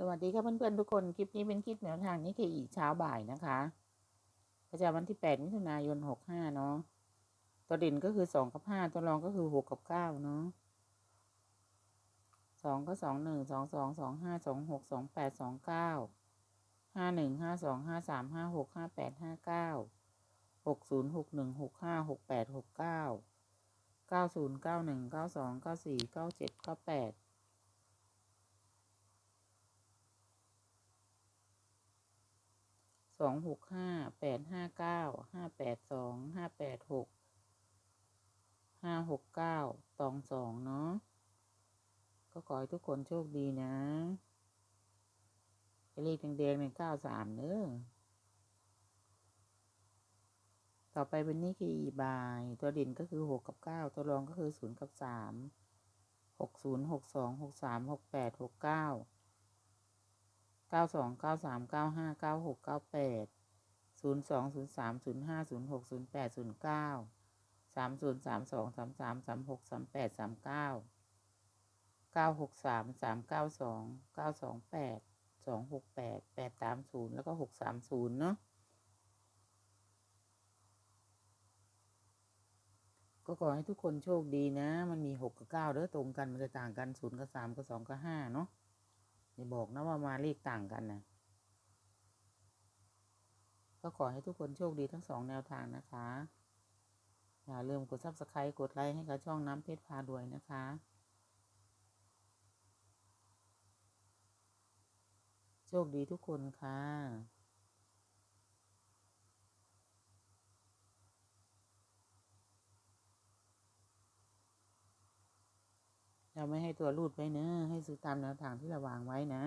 สวัสดีค่ะเพื่อนๆทุกคน คลิปนี้เป็นคลิปแนวทางนี้คืออีกเช้าบ่ายนะคะประจำวันที่8มิถุนายน65เนาะตัวเด่นก็คือ2กับ5ตัวรองก็คือ6กับ9เนาะ2ก็2 1 2 2 2 5 2 6 2 8 2 9 5 1 5 2 5 3 5 6 5 8 5 9 6 0 6 1 6 5 6 8 6 9 9 0 9 1 9 2 9 4 9 7 9 8สอง องหกห้าแปดห้าเก้าห้าแปดสองห้าแปดหกห้าหกเก้าตองสองเนาะก็ขอให้ทุกคนโชคดีนะเลขแดงๆเนี่ยเก้าสามเนอะต่อไปเป็นนี่คืออีบาย ตัวเด่นก็คือหกกับเก้าตัวรองก็คือศูนย์กับสามหกศูนย์หกสองหกสามหกแปดหกเก้า เก้าสองเก้าสามเก้าห้าเก้าหกเก้าแปดศูนย์สองศูนย์สามศูนย์ห้าศูนย์หกศูนย์แปดศูนย์เก้าสามศูนย์สามสองสามสามสามหกสามแปดสามเก้าเก้าหกสามสามเก้าสองเก้าสองแปดสองหกแปดแปดสามศูนย์แล้วก็หกสามศูนย์เนาะก็ขอให้ทุกคนโชคดีนะ มันมีหกกับเก้าเด้อตรงกัน มันจะต่างกันศูนย์กับสามกับสองกับห้าเนาะ อย่าบอกนะว่ามาเลขต่างกันนะก็ขอให้ทุกคนโชคดีทั้งสองแนวทางนะคะ อย่าลืมกดซับสไครต์กดไลค์ให้กับช่องน้ำเพชรพาด้วยนะคะโชคดีทุกคนค่ะ เราไม่ให้ตัวรูดไว้เนอะให้ซื้อตามแนวทางที่เราวางไว้นะ